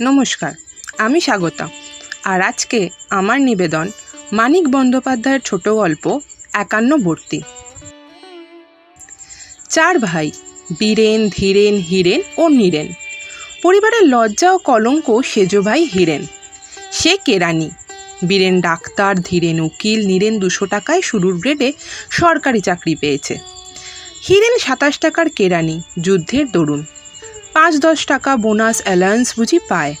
নমস্কার, আমি স্বাগতা। আর আজকে আমার নিবেদন মানিক বন্দ্যোপাধ্যায়ের ছোট গল্প একান্নবর্তী চার ভাই, বীরেন, ধীরেন, হিরেন ও নীরেন। পরিবারের লজ্জা ও কলঙ্ক সেজ ভাই হিরেন। সে কেরানি বীরেন ডাক্তার, ধীরেন উকিল, নীরেন দুশো টাকায় শুরুর গ্রেডে সরকারি চাকরি পেয়েছে। হিরেন সাতাশ টাকার কেরানি যুদ্ধের দরুন। পাঁচ দশ টাকা বোনাস অ্যালায়েন্স বুঝি পায়।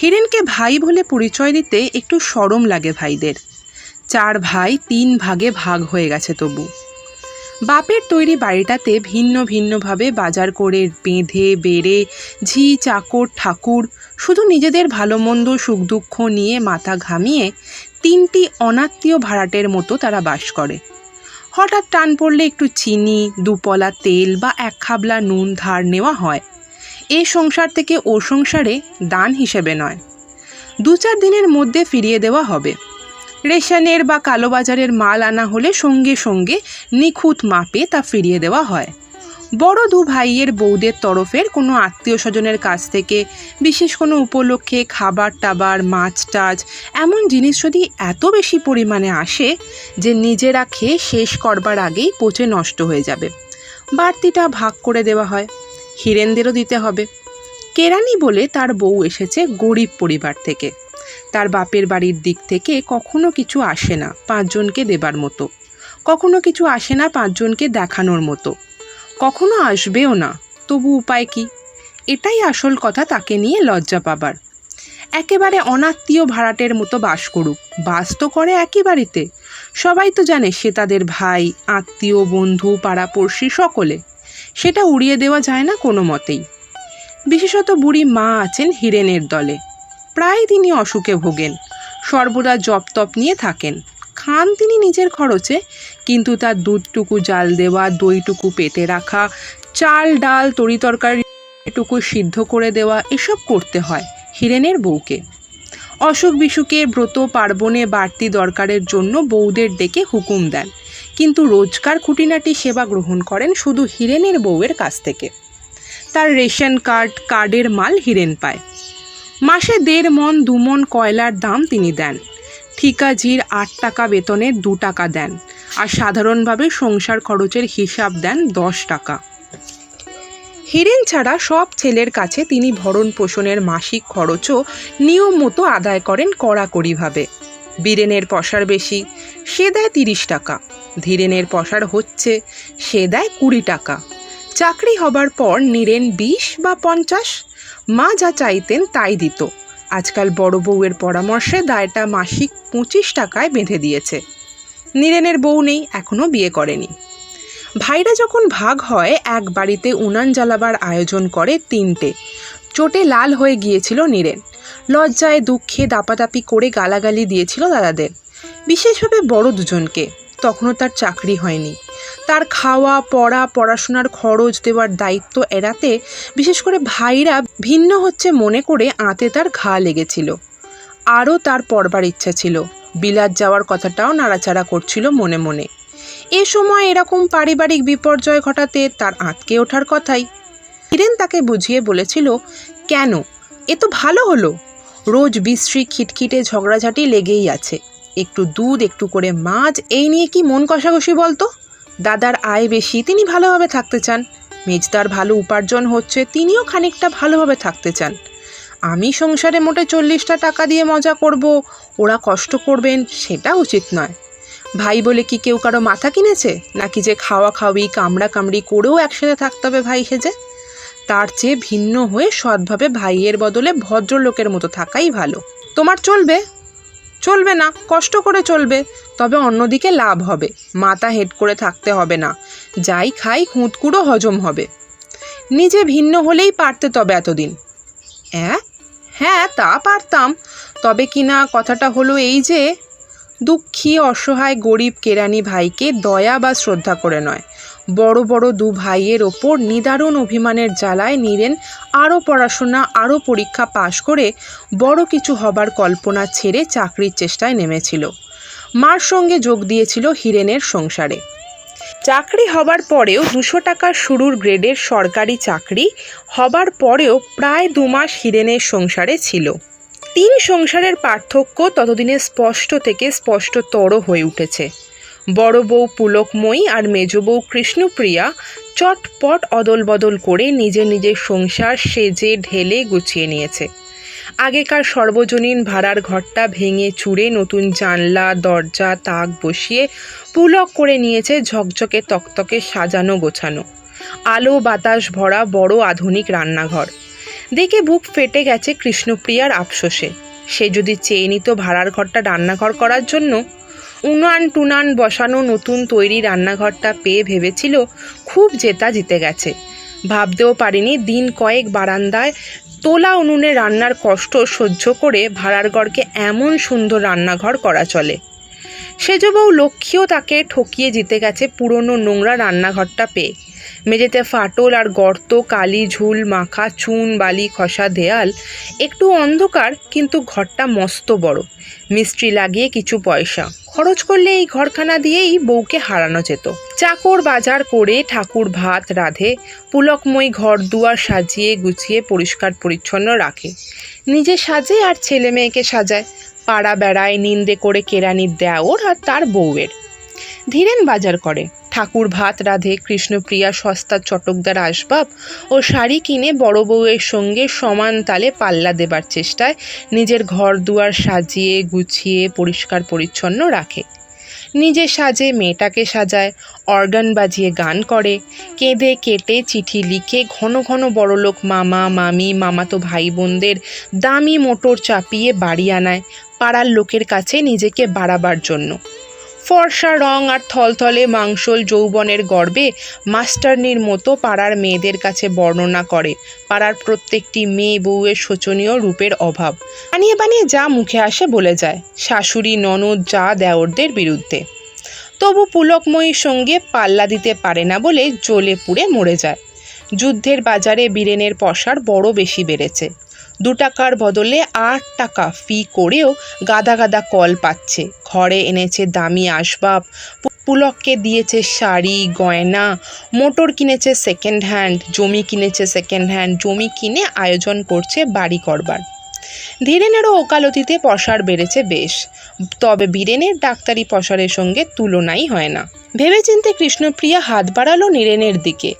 হিরেনকে ভাই বলে পরিচয় দিতে একটু সরম লাগে ভাইদের। চার ভাই তিন ভাগে ভাগ হয়ে গেছে তবু। বাপের তৈরি বাড়িটাতে ভিন্ন ভিন্নভাবে বাজার করে বেঁধে, বেড়ে, ঝি, চাকর, ঠাকুর, শুধু নিজেদের ভালো মন্দ সুখ দুঃখ নিয়ে মাথা ঘামিয়ে তিনটি অনাত্মীয় ভাড়াটের মতো তারা বাস করে। হঠাৎ টান পড়লে একটু চিনি, দুপলা তেল বা এক খাবলা নুন ধার নেওয়া হয়। এ সংসার থেকে ও সংসারে দান হিসেবে নয়। দু চার দিনের মধ্যে ফিরিয়ে দেওয়া হবে। রেশনের বা কালোবাজারের মাল আনা হলে সঙ্গে সঙ্গে নিখুঁত মাপে তা ফিরিয়ে দেওয়া হয়। বড় দু ভাইয়ের বৌদের তরফের কোনো আত্মীয় স্বজনের কাছ থেকে, বিশেষ কোনো উপলক্ষে খাবার টাবার, মাছ টাছ, এমন জিনিস যদি এত বেশি পরিমাণে আসে যে নিজেরা খেয়ে শেষ করবার আগেই পচে নষ্ট হয়ে যাবে। বাড়তিটা ভাগ করে দেওয়া হয়। হিরেনদেরও দিতে হবে। কেরানি বলে তার বউ এসেছে গরিব পরিবার থেকে। তার বাপের বাড়ির দিক থেকে কখনো কিছু আসে না পাঁচজনকে দেবার মতো। কখনো কিছু আসে না পাঁচজনকে দেখানোর মতো। কখনো আসবেও না, তবু উপায় কি? এটাই আসল কথা তাকে নিয়ে লজ্জা পাবার। একেবারে অনাত্মীয় ভাড়াটের মতো বাস করুক, বাস তো করে একই বাড়িতে। সবাই তো জানে সে তাদের ভাই, আত্মীয়, বন্ধু, পাড়াপড়শি সকলে। সেটা উড়িয়ে দেওয়া যায় না কোনো মতেই। বিশেষত বুড়ি মা আছেন হিরেনের দলে। প্রায় তিনি অসুখে ভোগেন। সর্বদা জপ তপ নিয়ে থাকেন। খান তিনি নিজের খরচে, কিন্তু তার দুধটুকু জাল দেওয়া, দইটুকু পেতে রাখা, চাল, ডাল, তরি তরকারিটুকু সিদ্ধ করে দেওয়া, এসব করতে হয় হিরেনের বউকে। অসুখ বিসুখে ব্রত পার্বণে বাড়তি দরকারের জন্য বউদের ডেকে হুকুম দেন। কিন্তু রোজকার খুঁটিনাটি সেবা গ্রহণ করেন শুধু হিরেনের বউয়ের কাছ থেকে। তার রেশন কার্ড, কার্ডের মাল হিরেন পায়। মাসে দেড় মন দু মন কয়লার দাম তিনি দেন। ঠিকাজির আট টাকা বেতনের দু টাকা দেন আর সাধারণভাবে সংসার খরচের হিসাব দেন দশ টাকা। হিরেন ছাড়া সব ছেলের কাছে তিনি ভরণ পোষণের মাসিক খরচও নিয়ম মতো আদায় করেন কড়াকড়িভাবে। বীরেনের পশার বেশি, সে দেয় তিরিশ টাকা। ধীরেনের পশার হচ্ছে, সে দেয় কুড়ি টাকা। চাকরি হবার পর নীরেন বিশ বা পঞ্চাশ, মা যা চাইতেন তাই দিত। আজকাল বড় বউয়ের পরামর্শে দায়টা মাসিক পঁচিশ টাকায় বেঁধে দিয়েছে। নীরেনের বউ নেই এখনও বিয়ে করেনি। ভাইরা যখন ভাগ হয়, এক বাড়িতে উনান জ্বালাবার আয়োজন করে তিনটে। চোটে লাল হয়ে গিয়েছিল নীরেন। লজ্জায়, দুঃখে দাপাদাপি করে গালাগালি দিয়েছিল দাদাদের। বিশেষভাবে বড় দুজনকে। তখনও তার চাকরি হয়নি। তার খাওয়া, পড়া, পড়াশোনার খরচ দেওয়ার দায়িত্ব এড়াতে, বিশেষ করে ভাইরা ভিন্ন হচ্ছে মনে করে আঁতে তার ঘা লেগেছিল। আরও তার পড়বার ইচ্ছা ছিল। বিলাত যাওয়ার কথাটাও নাড়াচাড়া করছিল মনে মনে। এ সময় এরকম পারিবারিক বিপর্যয় ঘটাতে তার আঁতকে ওঠার কথাই। হিরেন তাকে বুঝিয়ে বলেছিল, কেন? এ তো ভালো হলো। রোজ বিশ্রী খিটখিটে ঝগড়াঝাটি লেগেই আছে। একটু দুধ, একটু করে মাছ, এই নিয়ে কি মন কষাকষি বলতো? দাদার আয় বেশি, তিনি ভালোভাবে থাকতে চান। মেজদার ভালো উপার্জন হচ্ছে, তিনিও খানিকটা ভালোভাবে থাকতে চান। আমি সংসারে মোটে চল্লিশটা টাকা দিয়ে মজা করব, ওরা কষ্ট করবেন, সেটা উচিত নয়। ভাই বলে কি কেউ কারও মাথা কিনেছে? নাকি যে খাওয়া খাওয়ি কামড়া কামড়ি করেও একসাথে থাকতে হবে ভাই সেজে? তার চেয়ে ভিন্ন হয়ে সৎভাবে ভাইয়ের বদলে ভদ্রলোকের মতো থাকাই ভালো। তোমার চলবে? চলবে না, কষ্ট করে চলবে, তবে অন্যদিকে লাভ হবে, মাথা হেড করে থাকতে হবে না, যাই খাই খুঁতকুড়ো হজম হবে। নিজে ভিন্ন হলেই পারতে তবে এতদিন। হ্যাঁ হ্যাঁ তা পারতাম, তবে কিনা কথাটা হলো এই যে, দুঃখী, অসহায়, গরিব, কেরানি ভাইকে দয়া বা শ্রদ্ধা করে নয়। বড় বড় দু ভাইয়ের ওপর নিদারুণ অভিমানের জ্বালায় নীরেন আরও পড়াশোনা, আরও পরীক্ষা পাশ করে বড় কিছু হবার কল্পনা ছেড়ে চাকরির চেষ্টায় নেমেছিল। মার সঙ্গে যোগ দিয়েছিল হিরেনের সংসারে। চাকরি হবার পরেও দুশো টাকা শুরুর গ্রেডের সরকারি চাকরি হবার পরেও প্রায় দু মাস হিরেনের সংসারে ছিল। তিন সংসারের পার্থক্য ততদিনে স্পষ্ট থেকে স্পষ্টতর হয়ে উঠেছে। বড় বউ পুলকময়ী আর মেজ বউ কৃষ্ণপ্রিয়া চটপট অদল বদল করে নিজের নিজের সংসার সেজে ঢেলে গুছিয়ে নিয়েছে। আগেকার সর্বজনীন ভাড়ার ঘরটা ভেঙে চুড়ে নতুন জানলা, দরজা, তাক বসিয়ে পুলক করে নিয়েছে ঝকঝকে তকতকে সাজানো গোছানো। আলো বাতাস ভরা বড় আধুনিক রান্নাঘর। দেখে বুক ফেটে গেছে কৃষ্ণপ্রিয়ার আফসোসে। সে যদি চেয়ে নিত ভাড়ার ঘরটা রান্নাঘর করার জন্য উনান টুনান বসানো নতুন তৈরি রান্নাঘরটা পেয়ে ভেবেছিল খুব জেতা জিতে গেছে। ভাবতেও পারিনি দিন কয়েক বারান্দায় তোলা উনুনে রান্নার কষ্ট সহ্য করে ভাড়ার ঘরকে এমন সুন্দর রান্নাঘর করা চলে। সেজবউ লক্ষ্মীও তাকে ঠকিয়ে জিতে গেছে পুরনো নোংরা রান্নাঘরটা পেয়ে। মেঝেতে ফাটল আর গর্ত, কালি, ঝুল, মাখা, চুন, বালি, খসা, দেয়াল, একটু অন্ধকার, কিন্তু ঘরটা মস্ত বড়। মিস্ত্রি লাগিয়ে কিছু পয়সা। খরচ করলে এই ঘরখানা দিয়েই বউকে হারানো যেত। চাকর বাজার করে ঠাকুর ভাত রাধে, পুলকময় ঘর দুয়ার সাজিয়ে গুছিয়ে পরিষ্কার পরিচ্ছন্ন রাখে। নিজে সাজে আর ছেলে মেয়েকে সাজায়। পাড়া বেড়ায় নিন্দে করে কেরানির দেওর আর তার বউয়ের। ধীরেন বাজার করে। ঠাকুর ভাত রাধে কৃষ্ণপ্রিয়া সস্তা, চটকদার আসবাব ও শাড়ি কিনে বড় বউয়ের সঙ্গে সমান তালে পাল্লা দেবার চেষ্টায় নিজের ঘর দুয়ার সাজিয়ে, গুছিয়ে, পরিষ্কার, পরিচ্ছন্ন রাখে। নিজে সাজে, মেয়েটাকে সাজায়, অর্গান বাজিয়ে গান করে, কেঁদে, কেটে, চিঠি লিখে ঘন ঘন বড়লোক মামা, মামি, মামাতো ভাই বোনদের দামি মোটর চাপিয়ে বাড়ি আনায়, পাড়ার লোকের কাছে নিজেকে বাড়াবার জন্য। ফর্সা রং আর থলথলে মাংসল যৌবনের গর্বে মাস্টারনির মতো পাড়ার মেয়েদের কাছে বর্ণনা করে। পাড়ার প্রত্যেকটি মেয়ে বউয়ের শোচনীয় রূপের অভাব। বানিয়ে বানিয়ে যা মুখে আসে বলে যায়। শাশুড়ি, ননদ, যা দেওরদের বিরুদ্ধে। তবু পুলকময়ীর সঙ্গে পাল্লা দিতে পারে না বলে জ্বলে পুড়ে মরে যায়। যুদ্ধের বাজারে বীরেনের পসার বড় বেশি বেড়েছে। দু টাকার বদলে আট টাকা ফি করেও গাদা গাদা কল পাচ্ছে। ঘরে এনেছে দামি আসবাব পুলককে দিয়েছে শাড়ি, গয়না, মোটর কিনেছে সেকেন্ড হ্যান্ড জমি কিনেছে সেকেন্ড হ্যান্ড জমি কিনে আয়োজন করছে বাড়ি করবার। ধীরেনেরও ওকালতিতে পসার বেড়েছে বেশ, তবে বীরেনের ডাক্তারি পসারের সঙ্গে তুলনাই হয় না। ভেবেচিন্তে কৃষ্ণপ্রিয়া হাত বাড়ালো নীরেনের দিকে।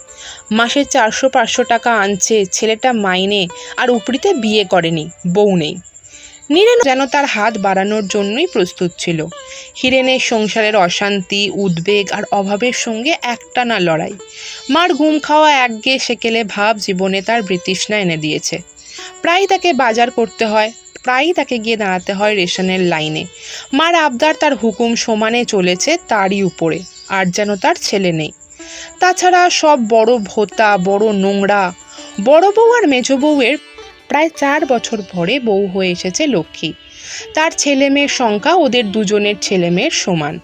মাসে চারশো পাঁচশো টাকা আনছে, ছেলেটা মাইনে, আর উপরিতে বিয়ে করেনি, বউ নেই। নীরেন যেন তার হাত বাড়ানোর জন্যই প্রস্তুত ছিল। হিরেনের সংসারের অশান্তি, উদ্বেগ আর অভাবের সঙ্গে একটানা লড়াই। মার ঘুম খাওয়া একগে সেকেলে ভাব জীবনে তার বৃতৃষ্ণা এনে দিয়েছে। প্রায়ই তাকে বাজার করতে হয়, প্রায়ই তাকে গিয়ে দাঁড়াতে হয় রেশনের লাইনে। মার আবদার তার হুকুম সমানে চলেছে তারই উপরে, আর যেন তার ছেলে নেই। তাছাড়া সব বড় ভোতা, বড় নোংরা। বড় বউ আর মেজ বউয়ের প্রায় চার বছর পরে বউ হয়ে এসেছে লক্ষ্মী। তার ছেলে মেয়ের সংখ্যা ওদের দুজনের ছেলে মেয়ের সমান।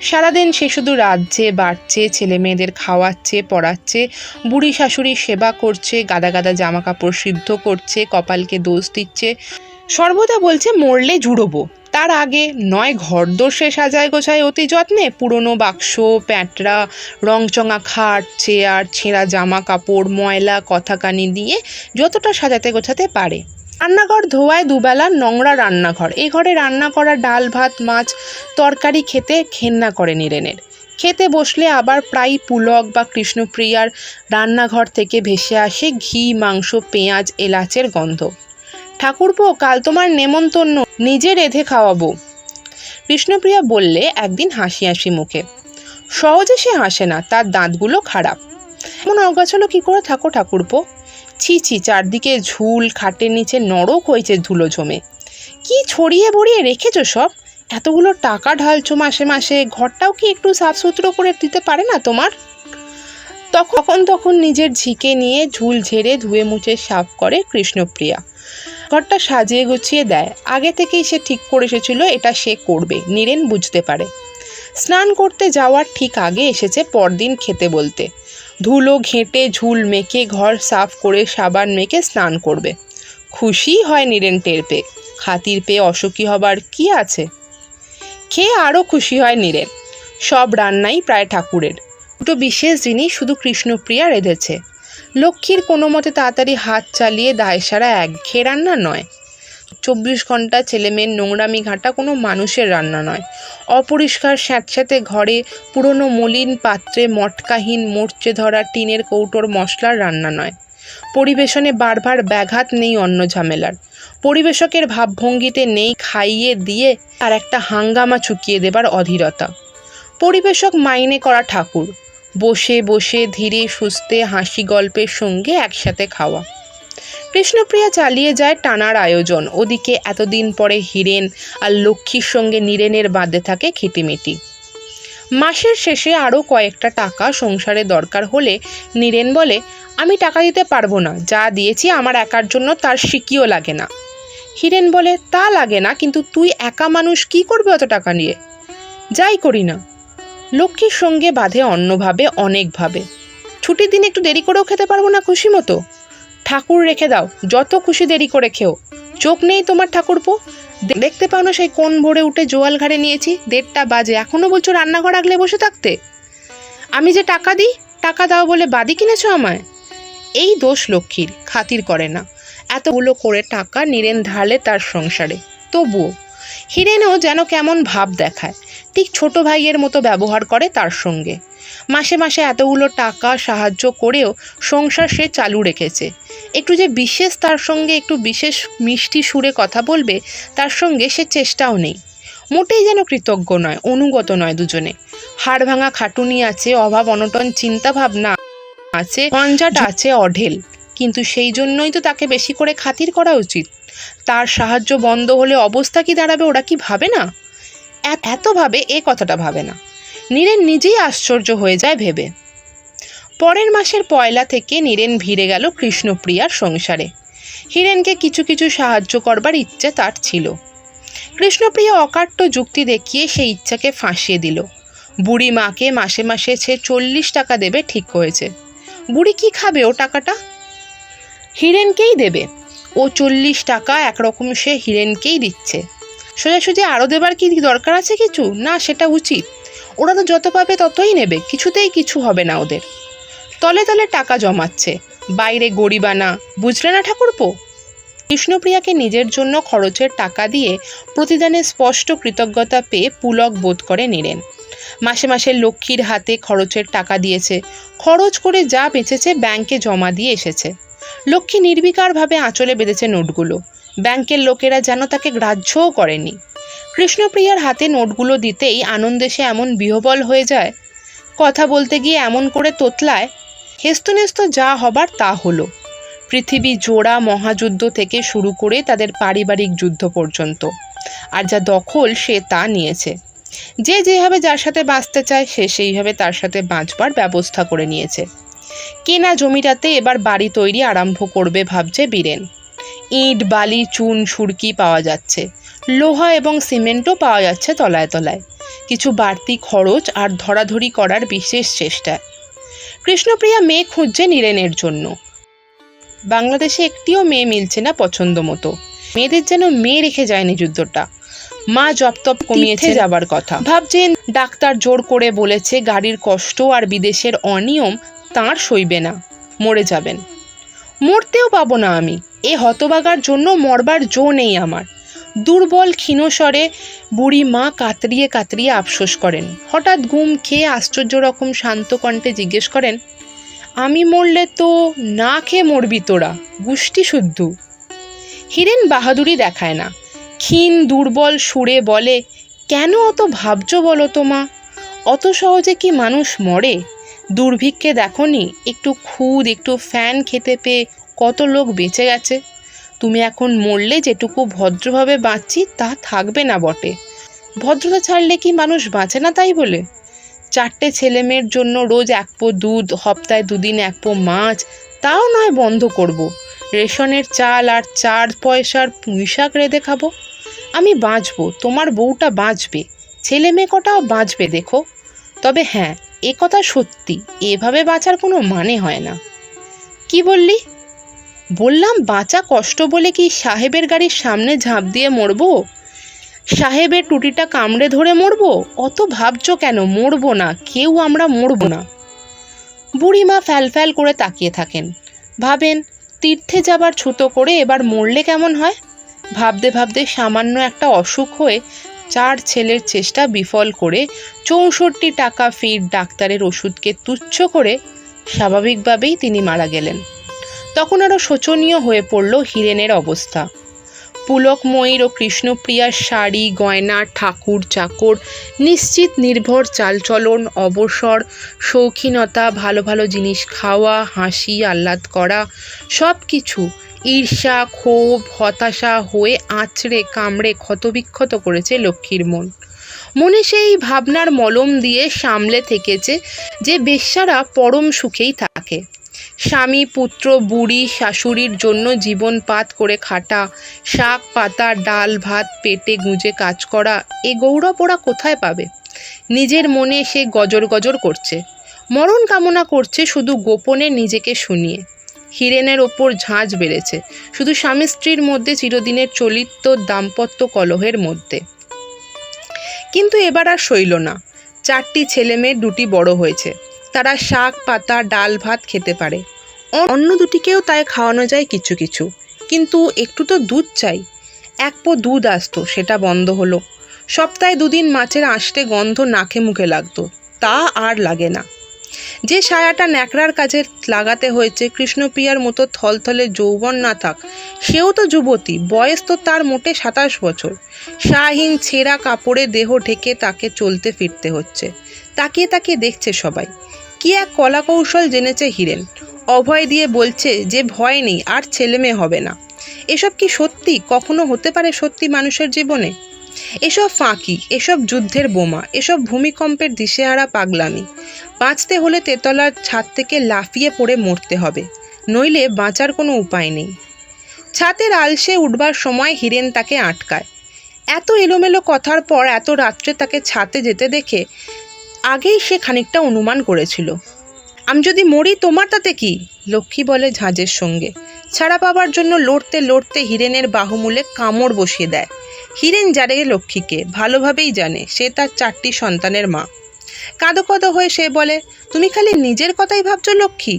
সারাদিন সে শুধু রাজ্যে বাড়ছে ছেলে মেয়েদের খাওয়াচ্ছে, পড়াচ্ছে, বুড়ি শাশুড়ির সেবা করছে, গাদা গাদা জামা কাপড় সিদ্ধ করছে, কপালকে দোষ দিচ্ছে। সর্বদা বলছে, মরলে জুড়োবো। তার আগে নয় ঘরদোর সে সাজায় গোছায় অতি যত্নে পুরনো বাক্স, প্যাঁটরা, রংচঙা খাট, চেয়ার, ছেঁড়া জামা কাপড়, ময়লা, কথাকানি দিয়ে যতটা সাজাতে গোছাতে পারে। রান্নাঘর ধোয়ায় দুবেলা নোংরা রান্নাঘর। এ ঘরে রান্না করা ডাল, ভাত, মাছ, তরকারি খেতে ঘেন্না করে নিরেনের। খেতে বসলে আবার প্রায় পুলক বা কৃষ্ণপ্রিয়ার রান্নাঘর থেকে ভেসে আসে ঘি, মাংস, পেঁয়াজ, এলাচের গন্ধ। ঠাকুরপো, কাল তোমার নেমন্তন্ন, নিজে রেঁধে খাওয়াবো। কৃষ্ণপ্রিয়া বললে, একদিন হাসি হাসি মুখে। সহজে সে হাসে না, তার দাঁতগুলো খারাপ। এমন অগাছালো কি করে থাকো ঠাকুরপো? ছি ছি, চারদিকে ঝুল, খাটের নিচে নরক হয়েছে ধুলো জমে। কি ছড়িয়ে বড়িয়ে রেখেছো সব? এতগুলো টাকা ঢালছো মাসে মাসে, ঘরটাও কি একটু সাফসুতরো করে দিতে পারে না তোমার? তখন তখন নিজের ঝিকে নিয়ে ঝুল ঝেড়ে ধুয়ে মুছে সাফ করে কৃষ্ণপ্রিয়া। ঘরটা সাজিয়ে গুছিয়ে দেয়। আগে থেকেই সে ঠিক করে এসেছিল, এটা সে করবে। নীরেন বুঝতে পারে। স্নান করতে যাওয়ার ঠিক আগে এসেছে পরদিন খেতে বলতে। ধুলো ঘেঁটে ঝুল মেখে ঘর সাফ করে সাবান মেখে স্নান করবে। খুশি হয় নীরেন টের পেয়ে। খাতির পেয়ে অসুখী হবার কি আছে? খেয়ে আরও খুশি হয় নীরেন। সব রান্নাই প্রায় ঠাকুরের। দুটো বিশেষ জিনিস শুধু কৃষ্ণপ্রিয়া রেঁধেছে। লক্ষ্মীর কোনো মতে তাড়াতাড়ি হাত চালিয়ে দায় সারা একঘেয়ে রান্না নয়। চব্বিশ ঘণ্টা ছেলেমেয়ের নোংরামি ঘাটা কোনো মানুষের রান্না নয়। অপরিষ্কার স্যাঁতস্যাঁতে ঘরে পুরনো মলিন পাত্রে মটকাহীন মরচে ধরা টিনের কৌটোর মশলার রান্না নয়। পরিবেশনে বারবার ব্যাঘাত নেই অন্য ঝামেলার। পরিবেশকের ভাবভঙ্গিতে নেই খাইয়ে দিয়ে আর একটা হাঙ্গামা চুকিয়ে দেবার অধীরতা। পরিবেশক মাইনে করা ঠাকুর। বসে বসে ধীরে সুস্থে হাসি গল্পের সঙ্গে একসাথে খাওয়া। কৃষ্ণপ্রিয়া চালিয়ে যায় টানার আয়োজন। ওদিকে এতদিন পরে হিরেন আর লক্ষ্মীর সঙ্গে নীরেনের বাঁধে থাকে খিটিমিটি। মাসের শেষে আরও কয়েকটা টাকা সংসারে দরকার হলে নীরেন বলে, আমি টাকা দিতে পারব না। যা দিয়েছি আমার একার জন্য তার সিকিও লাগে না। হিরেন বলে, তা লাগে না, কিন্তু তুই একা মানুষ কি করবে অত টাকা নিয়ে? যাই করি না। লক্ষ্মীর সঙ্গে বাঁধে অন্যভাবে, অনেকভাবে। ছুটির দিন একটু দেরি করেও খেতে পারব না খুশি মতো ঠাকুর রেখে দাও, যত খুশি দেরি করে খেও। চোখ নেই তোমার ঠাকুরপো? দেখতে পাও না সেই কোন ভোরে উঠে জোয়াল ঘাড়ে নিয়েছি, দেড়টা বাজে। এখনও বলছো রান্নাঘর আগলে বসে থাকতে? আমি যে টাকা দিই, টাকা দাও বলে বাদি কিনেছো আমায়? এই দোষ লক্ষ্মীর, খাতির করে না। এতগুলো করে টাকা নিরেন ঢালে তার সংসারে। তবুও, হিরেনও যেন কেমন ভাব দেখায়। ঠিক ছোট ভাইয়ের মতো ব্যবহার করে তার সঙ্গে। মাসে মাসে এতগুলো টাকা সাহায্য করেও সংসার সে চালু রেখেছে। একটু যে বিশেষ তার সঙ্গে একটু বিশেষ মিষ্টি সুরে কথা বলবে, তার সঙ্গে সে চেষ্টাও নেই। মোটেই যেন কৃতজ্ঞ নয়, অনুগত নয় দুজনে। হাড় ভাঙা খাটুনি আছে, অভাব, অনটন, চিন্তা ভাবনা আছে ঝঞ্ঝাট আছে অঢেল। কিন্তু সেই জন্যই তো তাকে বেশি করে খাতির করা উচিত। তার সাহায্য বন্ধ হলে অবস্থা কি দাঁড়াবে ওরা কি ভাবে না? এ- এত ভাবে এ কথাটা ভাবে না। নীরেন নিজেই আশ্চর্য হয়ে যায় ভেবে। পরের মাসের পয়লা থেকে নীরেন ভিড়ে গেল কৃষ্ণপ্রিয়ার সংসারে। হিরেনকে কিছু কিছু সাহায্য করবার ইচ্ছে তার ছিল। কৃষ্ণপ্রিয়া অকাট্য যুক্তি দেখিয়ে সেই ইচ্ছাকে ফাঁসিয়ে দিল। বুড়ি মাকে মাসে মাসে সে চল্লিশ টাকা দেবে ঠিক হয়েছে বুড়ি কি খাবে ও টাকাটা? হিরেনকেই দেবে। ও চল্লিশ টাকা একরকম সে হিরেনকেই দিচ্ছে। সোজাসুজি আরও দেবার কি দরকার আছে কিছু? না, সেটা উচিত। ওরা তো যত পাবে ততই নেবে, কিছুতেই কিছু হবে না ওদের। তলে তলে টাকা জমাচ্ছে। বাইরে গরিবানা বুঝলে না ঠাকুরপো? কৃষ্ণপ্রিয়াকে নিজের জন্য খরচের টাকা দিয়ে প্রতিদানে স্পষ্ট কৃতজ্ঞতা পেয়ে পুলক বোধ করে নিলেন। মাসে মাসে লক্ষ্মীর হাতে খরচের টাকা দিয়েছে। খরচ করে যা বেঁচেছে ব্যাংকে জমা দিয়ে এসেছে। লক্ষ্মী নির্বিকারভাবে আঁচলে বেঁধেছে নোটগুলো। ব্যাংকের লোকেরা যেন তাকে গ্রাহ্যও করেনি। কৃষ্ণপ্রিয়ার হাতে নোটগুলো দিতেই আনন্দে সে এমন বিহবল হয়ে যায়। কথা বলতে গিয়ে এমন করে তোতলায়, হেস্তনেস্ত যা হবার তা হলো। পৃথিবী জোড়া মহাযুদ্ধ থেকে শুরু করে তাদের পারিবারিক যুদ্ধ পর্যন্ত। আর যা দখল সে তা নিয়েছে। যে যেভাবে যার সাথে বাঁচতে চায়, সে সেইভাবে তার সাথে বাঁচবার ব্যবস্থা করে নিয়েছে। কেনা জমিটাতে এবার বাড়ি তৈরি আরম্ভ করবে ভাবছে বীরেন। ইট বালি চুন সুরকি পাওয়া যাচ্ছে। লোহা এবং সিমেন্টও পাওয়া যাচ্ছে তলায় তলায়। কিছু বাড়তি খরচ আর ধরাধরি করার বিশেষ চেষ্টা। কৃষ্ণপ্রিয়া মেয়ে খুঁজছে নীরেনের জন্য। বাংলাদেশে একটিও মেয়ে মিলছে না পছন্দ মতো। মেয়েদের যেন মেয়ে রেখে যায়নি যুদ্ধটা। মা জপতপ কমিয়েছে যাবার কথা। ভাবছেন ডাক্তার জোর করে বলেছে গাড়ির কষ্ট আর বিদেশের অনিয়ম তাঁর সইবে না। মরে যাবেন। মরতেও পাবো না আমি। এ হতবাগার জন্য মরবার জো নেই আমার। দুর্বল ক্ষীণস্বরে বুড়ি মা কাতরিয়ে কাতরিয়ে আফসোস করেন। হঠাৎ ঘুম খেয়ে আশ্চর্য রকম শান্ত কণ্ঠে জিজ্ঞেস করেন, আমি মরলে তো না খেয়ে মরবি তোরা? গুষ্টি শুদ্ধ? হিরেন বাহাদুরি দেখায় না। ক্ষীণ, দুর্বল সুরে বলে, কেন অত ভাবছ বলো তো মা? অত সহজে কি মানুষ মরে? দুর্ভিক্ষে দেখনি, একটু খুদ, একটু ফ্যান খেতে পেয়ে কত লোক বেঁচে গেছে। তুমি এখন মরলে যেটুকু ভদ্রভাবে বাঁচছি, তা থাকবে না বটে। ভদ্রতা ছাড়লে কি মানুষ বাঁচে না তাই বলে? চারটে ছেলেমেয়ের জন্য রোজ এক পো দুধ সপ্তাহে দুদিন এক পো মাছ, তাও নয় বন্ধ করব। রেশনের চাল আর চার পয়সার পুঁই শাক রেঁধে খাব। আমি বাঁচবো, তোমার বউটা বাঁচবে ছেলে মেয়ে কটাও বাঁচবে দেখো। তবে হ্যাঁ এ কথা সত্যি, এভাবে বাঁচার কোনো মানে হয় না। কি বললি? বললাম, বাঁচা কষ্ট বলে কি সাহেবের গাড়ির সামনে ঝাঁপ দিয়ে মরবো? সাহেবের টুটিটা কামড়ে ধরে মরবো? অত ভাবছ কেন? মরবো না, কেউ আমরা মরবো না। বুড়িমা ফ্যাল ফ্যাল করে তাকিয়ে থাকেন। ভাবেন, তীর্থে যাবার ছুতো করে এবার মরলে কেমন হয়? ভাবতে ভাবতে সামান্য একটা অসুখ হয়ে চার ছেলের চেষ্টা বিফল করে চৌষট্টি টাকা ফির ডাক্তারের ওষুধকে তুচ্ছ করে স্বাভাবিকভাবেই তিনি মারা গেলেন। তখন আরও শোচনীয় হয়ে পড়ল হিরেনের অবস্থা। পুলক ময়ূর ও কৃষ্ণপ্রিয়ার শাড়ি, গয়না, ঠাকুর, চাকর, নিশ্চিত নির্ভর চালচলন, অবসর, শৌখিনতা, ভালো ভালো জিনিস খাওয়া, হাসি, আহ্লাদ করা সব কিছু ঈর্ষা, ক্ষোভ, হতাশা হয়ে আঁচড়ে কামড়ে ক্ষতবিক্ষত করেছে লক্ষ্মীর মন। মনে সেই ভাবনার মলম দিয়ে সামলে থেকেছে যে বেশ্যারা পরম সুখেই থাকে। স্বামী, পুত্র, বুড়ি, শাশুড়ির জন্য জীবন পাত করে খাটা, শাক, পাতা, ডাল, ভাত, পেটে গুঁজে কাজ করা, এ গৌরব ওরা কোথায় পাবে? নিজের মনে সে গজর গজর করছে। মরণ কামনা করছে শুধু গোপনে নিজেকে শুনিয়ে। হিরেনের ওপর ঝাঁঝ বেড়েছে, শুধু স্বামী স্ত্রীর মধ্যে চিরদিনের চলিত দাম্পত্য কলহের মধ্যে। কিন্তু এবার আর সইল না। চারটি ছেলে মেয়ে দুটি বড় হয়েছে। তারা শাক, পাতা, ডাল, ভাত খেতে পারে। অন্য দুটিকেও তাই খাওয়ানো যায় কিছু কিছু। কিন্তু একটু তো দুধ চাই। এক পো দুধ আসতো, সেটা বন্ধ হলো। সপ্তাহে দুদিন মাছের আঁশটে গন্ধ নাকে মুখে লাগতো। তা আর লাগে না। যে সায়াটা ন্যাকড়ার কাজে লাগাতে হয়েছে কৃষ্ণপ্রিয়ার মতো থলথলে যৌবন না থাক, সেও তো যুবতী, বয়স তো তার মোটে সাতাশ বছর। শাহীন ছেঁড়া কাপড়ে দেহ ঢেকে তাকে চলতে ফিরতে হচ্ছে। তাকিয়ে তাকিয়ে দেখছে সবাই। কি এক কলা কৌশল জেনেছে হিরেন? অভয় দিয়ে বলছে যে ভয় নেই, আর ছেলে মেয়ে হবে না। এসব কি সত্যি? কখনো হতে পারে সত্যি মানুষের জীবনে? এসব ফাঁকি, এসব যুদ্ধের বোমা, এসব ভূমিকম্পের দিশেহারা পাগলামি। বাঁচতে হলে তেতলার ছাদ থেকে লাফিয়ে পড়ে মরতে হবে, নইলে বাঁচার কোনো উপায় নেই। ছাতের আলসে উঠবার সময় হিরেন তাকে আটকায়। এত এলোমেলো কথার পর এত রাত্রে তাকে ছাতে যেতে দেখে আগেই সে খানিকটা অনুমান করেছিল। আমি যদি মরি, তোমার তাতে কি? লক্ষ্মী বলে ঝাঁঝের সঙ্গে। ছাড়া পাবার জন্য লড়তে লড়তে হিরেনের বাহুমূলে কামড় বসিয়ে দেয়। হিরেন জানে লক্ষ্মীকে, ভালোভাবেই জানে, সে তার চারটি সন্তানের মা। কাঁদো কাঁদো হয়ে সে বলে, তুমি খালি নিজের কথাই ভাবছ লক্ষ্মী?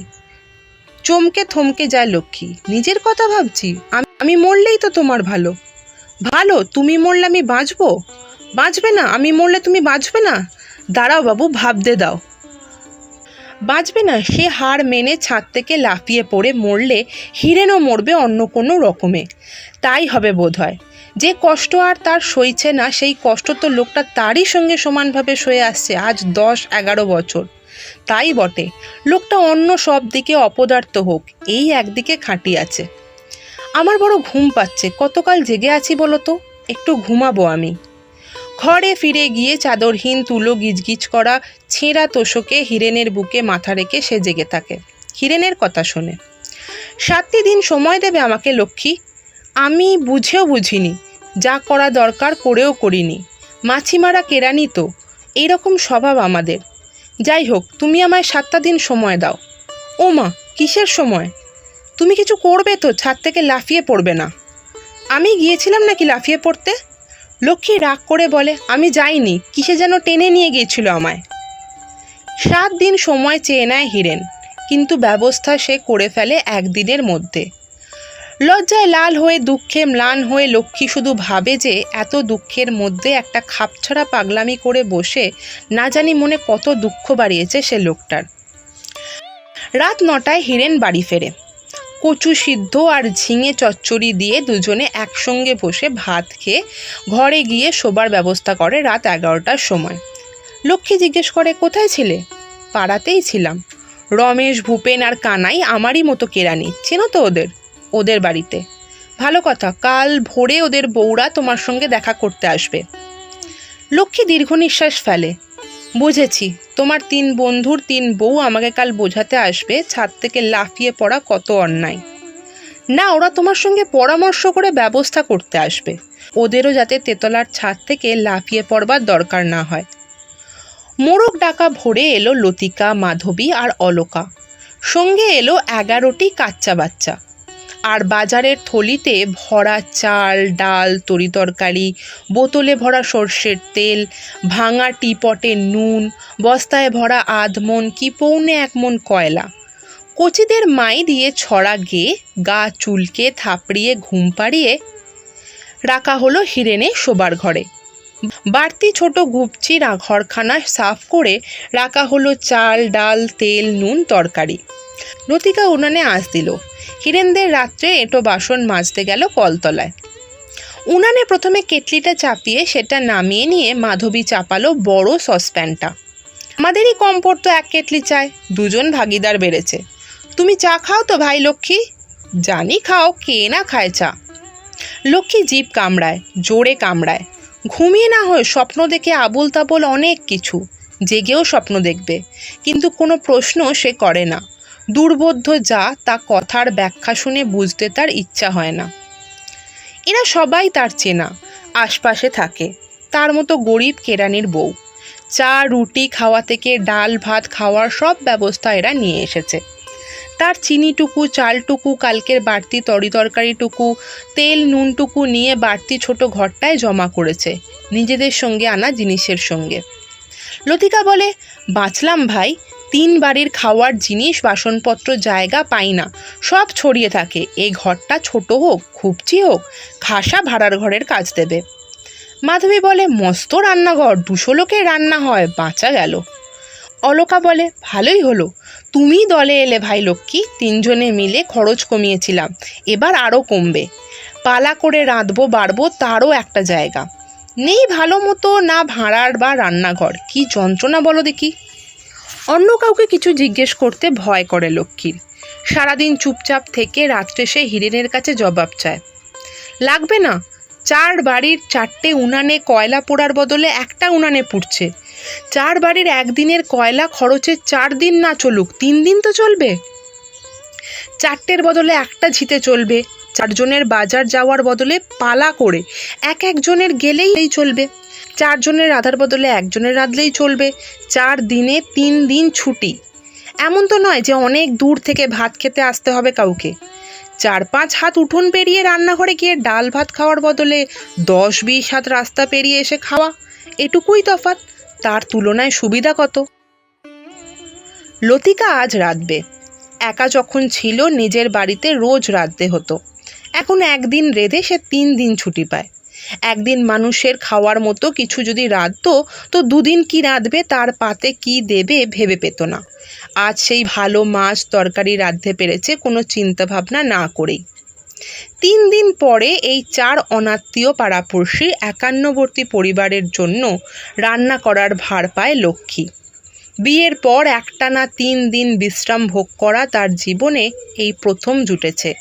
চমকে থমকে যায় লক্ষ্মী, নিজের কথা ভাবছি। আমি মরলেই তো তোমার ভালো। ভালো? তুমি মরলে আমি বাঁচবো? বাঁচবে না, আমি মরলে তুমি বাঁচবে না? দাঁড়াও বাবু, ভাবতে দাও। বাঁচবে না, সে হার মেনে ছাদ থেকে লাফিয়ে পড়ে মরলে হিরেনও মরবে অন্য কোনো রকমে। তাই হবে বোধ হয় যে কষ্ট আর তার সইছে না, সেই কষ্ট তো লোকটা তারই সঙ্গে সমানভাবে সয়ে আসছে আজ দশ এগারো বছর। তাই বটে। লোকটা অন্য সব দিকে অপদার্থ হোক, এই একদিকে খাঁটি আছে। আমার বড় ঘুম পাচ্ছে, কতকাল জেগে আছি বলো তো? একটু ঘুমাবো আমি। ঘরে ফিরে গিয়ে চাদরহীন তুলো গিজগিজ করা ছেঁড়া তোষকে হিরেনের বুকে মাথা রেখে সে জেগে থাকে। হিরেনের কথা শোনে। সাতটি দিন সময় দেবে আমাকে, লক্ষ্মী। আমি বুঝেও বুঝিনি, যা করা দরকার করেও করিনি। মাছিমারা কেরানি তো এইরকম স্বভাব আমাদের। যাই হোক, তুমি আমায় সাতটা দিন সময় দাও। ও মা, কিসের সময়? তুমি কিছু করবে তো, ছাদ থেকে লাফিয়ে পড়বে না। আমি গিয়েছিলাম নাকি লাফিয়ে পড়তে? লক্ষ্মী রাগ করে বলে, আমি যাইনি। কিসে যেন টেনে নিয়ে গিয়েছিল আমায়? সাত দিন সময় চেয়ে নেয় হিরেন, কিন্তু ব্যবস্থা সে করে ফেলে একদিনের মধ্যে। লজ্জায় লাল হয়ে, দুঃখে ম্লান হয়ে লক্ষ্মী শুধু ভাবে যে, এত দুঃখের মধ্যে একটা খাপছড়া পাগলামি করে বসে না জানি মনে কত দুঃখ বাড়িয়েছে সে লোকটার। রাত নটায় হিরেন বাড়ি ফেরে। কচু সিদ্ধ আর ঝিঙে চচ্চড়ি দিয়ে দুজনে একসঙ্গে বসে ভাত খেয়ে ঘরে গিয়ে শোবার ব্যবস্থা করে রাত এগারোটার সময়। লক্ষ্মী জিজ্ঞেস করে, কোথায় ছিলে? পাড়াতেই ছিলাম। রমেশ, ভূপেন আর কানাই আমারই মতো কেরানি চেনো তো ওদের? ওদের বাড়িতে। ভালো কথা, কাল ভোরে ওদের বউরা তোমার সঙ্গে দেখা করতে আসবে। লক্ষ্মী দীর্ঘ নিঃশ্বাস ফেলে। বুঝেছি। তোমার তিন বন্ধুর তিন বউ আমাকে কাল বোঝাতে আসবে, ছাদ থেকে লাফিয়ে পড়া কত অন্যায়। না, ওরা তোমার সঙ্গে পরামর্শ করে ব্যবস্থা করতে আসবে। ওদেরও যাতে তেতলার ছাদ থেকে লাফিয়ে পড়বার দরকার না হয়। মোরগ ডাকা ভরে এলো লতিকা, মাধবী আর অলকা। সঙ্গে এলো এগারোটি কাচ্চা বাচ্চা। আর বাজারের থলিতে ভরা চাল, ডাল তরিতরকারি বোতলে ভরা সর্ষের তেল, ভাঙা টিপটে নুন, বস্তায় ভরা আধমন, কি পৌনে একমন কয়লা। কচিদের মাই দিয়ে ছড়া গেয়ে গা চুলকে থাপড়িয়ে ঘুম পাড়িয়ে রাখা হলো হিরেনে শোবার ঘরে। বাড়তি ছোট গুপচি ঘরখানা সাফ করে রাখা হলো চাল, ডাল, তেল, নুন, তরকারি। লতিকা উনানে আঁচ দিল। হিরেনদের রাত্রে এঁটো বাসন মাজতে গেল কলতলায়। উনানে প্রথমে কেটলিটা চাপিয়ে সেটা নামিয়ে নিয়ে মাধবী চাপালো বড় সসপ্যানটা। আমাদেরই কম পড়তো এক কেটলি চায় দুজন ভাগিদার বেড়েছে। তুমি চা খাও তো ভাই লক্ষ্মী? জানি খাও, কে না খায় চা। লক্ষ্মী জীব কামড়ায়, জোরে কামড়ায়। ঘুমিয়ে না হয় স্বপ্ন দেখে আবুল তাবুল অনেক কিছু, জেগেও স্বপ্ন দেখবে। কিন্তু কোনো প্রশ্ন সে করে না। দুর্বোধ্য যা তা কথার ব্যাখ্যা শুনে বুঝতে তার ইচ্ছা হয় না। এরা সবাই তার চেনা, আশপাশে থাকে। তার মতো গরিব কেরানির বউ। চা, রুটি খাওয়া থেকে ডাল, ভাত খাওয়ার সব ব্যবস্থা এরা নিয়ে এসেছে। তার চিনিটুকু, চালটুকু, কালকের বাড়তি তরি তরকারিটুকু তেল, নুনটুকু নিয়ে বাড়তি ছোট ঘরটায় জমা করেছে, নিজেদের সঙ্গে আনা জিনিসের সঙ্গে। লতিকা বলে, বাঁচলাম ভাই তিন বাড়ির খাওয়ার জিনিস, বাসনপত্র, জায়গা পাই না। সব ছড়িয়ে থাকে। এই ঘরটা ছোট হোক, খুবচি হোক, খাসা ভাড়ার ঘরের কাজ দেবে। মাধবী বলে, মস্ত রান্নাঘর, দুশো লোকের রান্না হয়, বাঁচা গেল। অলকা বলে, ভালোই হলো। তুমি দলে এলে ভাই লক্ষ্মী, তিনজনে মিলে খরচ কমিয়েছিলাম। এবার আরও কমবে। পালা করে রাঁধবো, বাড়বো, তারও একটা জায়গা। নেই ভালো মতো না ভাড়ার বা রান্নাঘর। কি যন্ত্রণা বলো দেখি? অন্য কাউকে কিছু জিজ্ঞেস করতে ভয় করে লক্ষ্মীর সারাদিন চুপচাপ থেকে রাত্রে সে হিরেনের কাছে জবাব চায়। লাগবে না, চার বাড়ির চারটে উনানে কয়লা পোড়ার বদলে একটা উনানে পুড়ছে। চার বাড়ির একদিনের কয়লা খরচে চার দিন না চলুক, তিন দিন তো চলবে। চারটের বদলে একটা ঝিতে চলবে, চারজনের বাজার যাওয়ার বদলে পালা করে এক একজনের গেলেই চলবে। চারজনের রাধার বদলে একজনের রাঁধলেই চলবে। চার দিনে তিন দিন ছুটি। এমন তো নয় যে অনেক দূর থেকে ভাত খেতে আসতে হবে কাউকে। চার পাঁচ হাত উঠোন পেরিয়ে রান্নাঘরে গিয়ে ডাল ভাত খাওয়ার বদলে দশ বিশ হাত রাস্তা পেরিয়ে এসে খাওয়া। এটুকুই তফাৎ। তার তুলনায় সুবিধা কত? লতিকা আজ রাঁধবে। একা যখন ছিল, নিজের বাড়িতে রোজ রাঁধতে হতো। এখন একদিন রেঁধে সে তিন দিন ছুটি পায়। একদিন মানুষের খাওয়ার মতো কিছু যদি রাঁধতো, তো দুদিন কি রাঁধবে, তার পাতে কি দেবে ভেবে পেত না। আজ সেই ভালো মাছ তরকারি রাঁধতে পেরেছে কোনো চিন্তাভাবনা না করেই। তিন দিন পরে এই চার অনাত্মীয় পাড়াপড়শি একান্নবর্তী পরিবারের জন্য রান্না করার ভার পায় লক্ষ্মী। বিয়ের পর একটানা তিন দিন বিশ্রাম ভোগ করা তার জীবনে এই প্রথম জুটেছে।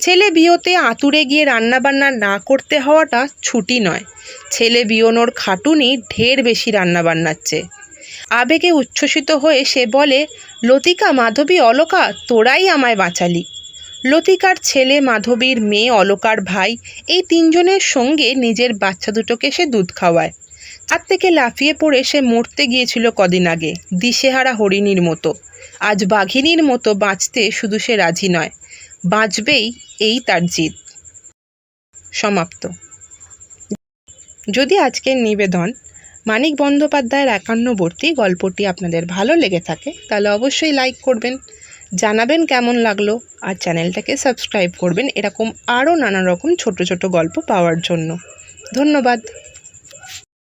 ছেলে বিয়েতে আতুরে গিয়ে রান্নাবান্না না করতে হওয়াটা ছুটি নয়। ছেলে বিয়নোর খাটুনি ঢের বেশি রান্নাবান্নার চেয়ে আবেগে উচ্ছ্বসিত হয়ে সে বলে, লতিকা, মাধবী, অলকা, তোরাই আমায় বাঁচালি। লতিকার ছেলে মাধবীর মেয়ে, অলকার ভাই, এই তিনজনের সঙ্গে নিজের বাচ্চা দুটোকে সে দুধ খাওয়ায়। তার থেকে লাফিয়ে পড়ে সে মরতে গিয়েছিল কদিন আগে, দিশেহারা হরিণীর মতো। আজ বাঘিনীর মতো বাঁচতে শুধু সে রাজি নয়। বাঁচবেই এই তার জিত সমাপ্ত। যদি আজকের নিবেদন মানিক বন্দ্যোপাধ্যায়ের একান্নবর্তী গল্পটি আপনাদের ভালো লেগে থাকে, তাহলে অবশ্যই লাইক করবেন, জানাবেন কেমন লাগল, আর চ্যানেলটাকে সাবস্ক্রাইব করবেন। এরকম আরও নানা রকম ছোট ছোট গল্প পাওয়ার জন্য। ধন্যবাদ।